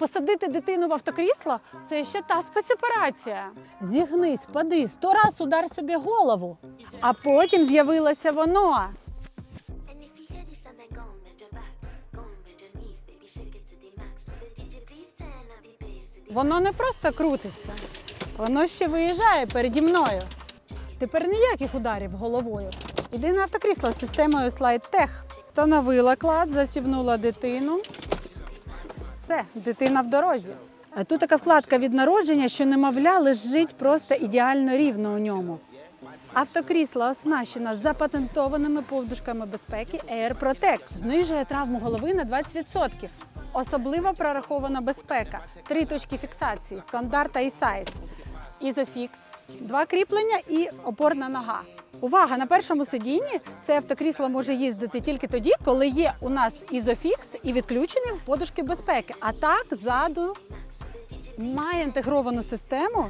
Посадити дитину в автокрісло це ще та спецоперація. Зігнись, пади, сто раз удар собі голову. А потім з'явилося воно. Воно не просто крутиться, воно ще виїжджає переді мною. Тепер ніяких ударів головою. Іди на автокрісло з системою SlideTech. Встановила клад, засівнула дитину. Все, дитина в дорозі. А Тут така вкладка від народження, що немовля лежить просто ідеально рівно у ньому. Автокрісло оснащено запатентованими повдушками безпеки Air Protect. Знижує травму голови на 20%. Особливо прорахована безпека. Три точки фіксації, стандарт iSize, Isofix, два кріплення і опорна нога. Увага! На першому сидінні це автокрісло може їздити тільки тоді, коли є у нас Isofix і відключені подушки безпеки. А так ззаду має інтегровану систему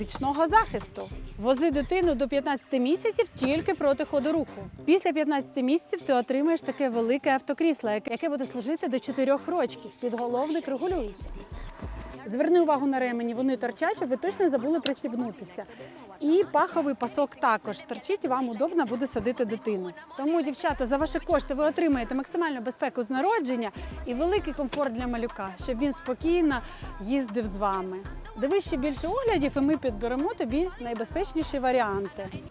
вічного захисту. Вози дитину до 15 місяців тільки проти ходу руху. Після 15 місяців ти отримаєш таке велике автокрісло, яке буде служити до 4 років. Підголовник регулюється. Зверни увагу на ремені, вони торчать, щоб ви точно забули пристібнутися. І паховий пасок також торчить, вам удобно буде садити дитину. Тому, дівчата, за ваші кошти ви отримаєте максимальну безпеку з народження і великий комфорт для малюка, щоб він спокійно їздив з вами. Дивись ще більше оглядів, і ми підберемо тобі найбезпечніші варіанти.